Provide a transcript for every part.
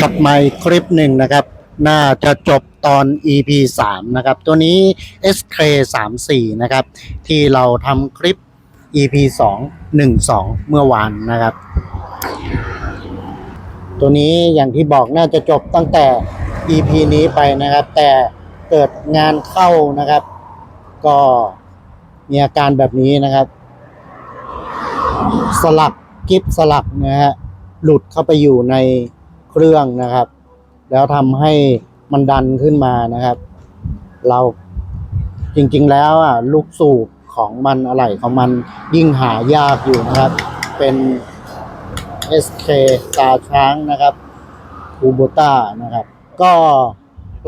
กับไมค์คลิปหนึ่งนะครับ น่าจะจบตอน EP 3 นะครับ ตัวนี้ SK 3 4นะครับ ที่เราทำคลิป EP 2 1 2 เมื่อวานนะครับ ตัวนี้อย่างที่บอกน่าจะจบตั้งแต่ EP นี้ไปนะครับ แต่เกิดงานเข้านะครับ ก็มีอาการแบบนี้นะครับ สลักกิฟสลักนะฮะหลุดเข้าไปอยู่ใน เครื่องนะครับ แล้วทำให้มันดันขึ้นมานะครับ เราจริงๆแล้วอะลูกสูบของมันอะไรของมันยิ่งหายากอยู่นะครับ เป็น SK ตาช้างนะครับคูโบต้านะครับ ก็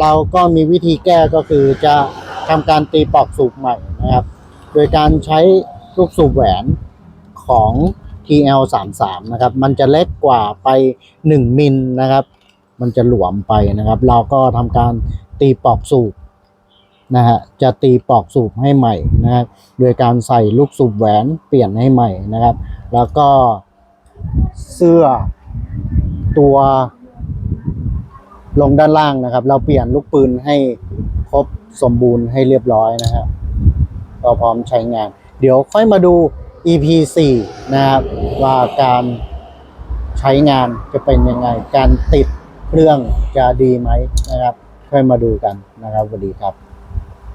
เราก็มีวิธีแก้ก็คือจะทำการตีปอกสูบใหม่นะครับ โดยการใช้ลูกสูบแหวนของ TL 3 3 นะครับ มันจะเล็กกว่าไป 1 มิลนะครับ มันจะหลวมไปนะครับ เราก็ทำการตีปอกสูบนะฮะ จะตีปอกสูบให้ใหม่นะครับ โดยการใส่ลูกสูบแหวนเปลี่ยนให้ใหม่นะครับ แล้วก็เสื้อตัวลงด้านล่างนะครับ เราเปลี่ยนลูกปืนให้ครบสมบูรณ์ให้เรียบร้อยนะครับก็พร้อมใช้งาน เดี๋ยวค่อยมาดู EP 4 นะครับ ว่าการใช้งานจะเป็นยังไง การติดเครื่องจะดีไหมนะครับ ค่อยมาดูกันนะครับสวัสดีครับ